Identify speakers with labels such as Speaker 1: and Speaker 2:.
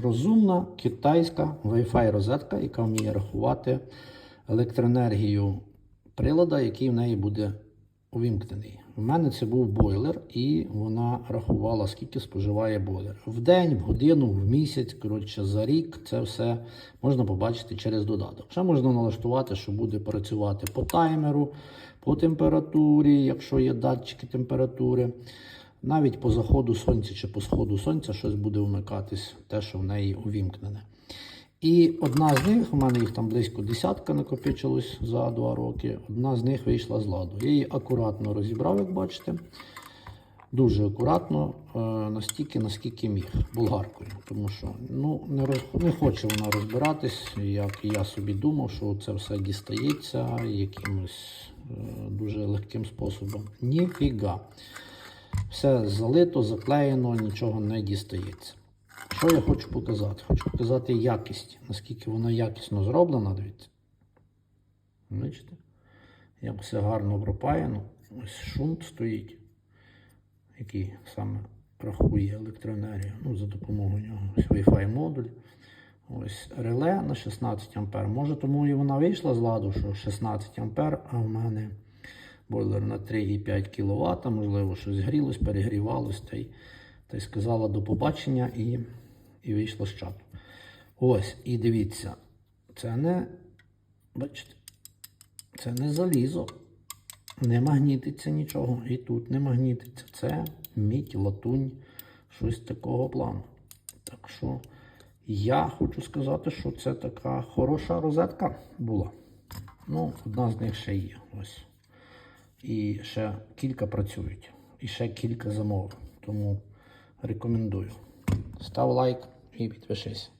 Speaker 1: розумна китайська Wi-Fi розетка, яка вміє рахувати електроенергію прилада, який в неї буде увімкнений. У мене це був бойлер, і вона рахувала, скільки споживає бойлер. В день, в годину, в місяць, коротше, за рік це все можна побачити через додаток. Ще можна налаштувати, що буде працювати по таймеру, по температурі, якщо є датчики температури. Навіть по заходу сонця чи по сходу сонця щось буде вмикатись, те, що в неї увімкнене. І одна з них, у мене їх там близько десятка накопичилось за два роки. Одна з них вийшла з ладу. Я її акуратно розібрав, як бачите. Дуже акуратно, е, настільки, наскільки міг, болгаркою. Тому що ну, не, роз, не хоче вона розбиратись, як я собі думав, що це все дістається якимось е, дуже легким способом. Ніфіга. Все залито, заклеєно, нічого не дістається. Що я хочу показати? Хочу показати якість, наскільки вона якісно зроблена, дивіться. Бачите? Як все гарно пропаяно. Ось шунт стоїть, який саме рахує електроенергію. Ну, за допомогою нього. Ось Wi-Fi модуль. Ось реле на 16 А. Може, тому і вона вийшла з ладу, що 16 А, а в мене бойлер на 3,5 кВт, можливо, щось грілось, перегрівалось, та й, та й сказала до побачення і, і вийшла з чату. Ось, і дивіться, це не, бачите, це не залізо, не магнітиться нічого. І тут не магнітиться. Це мідь, латунь, щось такого плану. Так що я хочу сказати, що це така хороша розетка була. Ну, одна з них ще є. Ось. І ще кілька працюють. І ще кілька замовив. Тому рекомендую. Став лайк і підпишись.